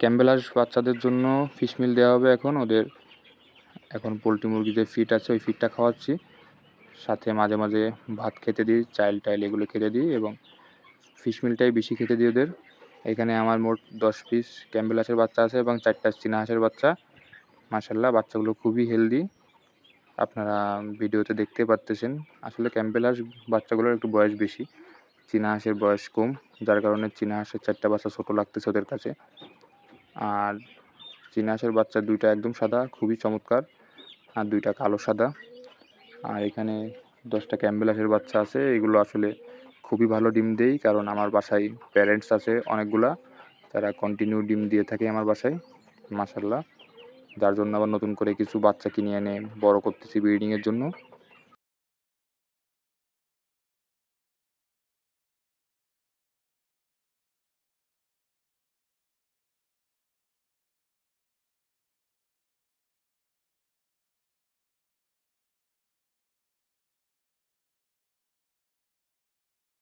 ক্যাম্বেলাস বাচ্চাদের জন্য fish meal দেওয়া হবে এখন। ওদের এখন পোলট্রি মুরগি যে ফিট আছে, ওই ফিটটা খাওয়াচ্ছি। সাথে মাঝে মাঝে ভাত খেতে দিই, চাইল টাইল এগুলো খেতে দিই এবং ফিশ মিলটাই বেশি খেতে দিই ওদের। এখানে আমার মোট দশ পিস ক্যাম্বেলাসের বাচ্চা আছে এবং চারটা চীনা হাঁসের বাচ্চা। মাসাল্লাহ বাচ্চাগুলো খুবই হেলদি আপনারা ভিডিওতে দেখতে পারতেছেন। আসলে ক্যাম্বেলাস বাচ্চাগুলোর একটু বয়স বেশি। চীনা হাঁসের বয়স কম, যার কারণে চীনা হাঁসের চারটা বাচ্চা ছোটো লাগতেছে ওদের কাছে। আর চীনা হাঁসের বাচ্চা দুইটা একদম সাদা, খুবই চমৎকার। আর দুইটা কালো সাদা। আর এখানে দশটা ক্যাম্বেলাসের বাচ্চা আছে। এগুলো আসলে খুবই ভালো ডিম দেই, কারণ আমার বাসায় প্যারেন্টস আছে অনেকগুলা। তারা কন্টিনিউ ডিম দিয়ে থাকে আমার বাসায় মাসাল্লাহ যার জন্য আবার নতুন করে কিছু বাচ্চা কিনে এনে বড় করতেছি ব্রিডিংয়ের জন্য।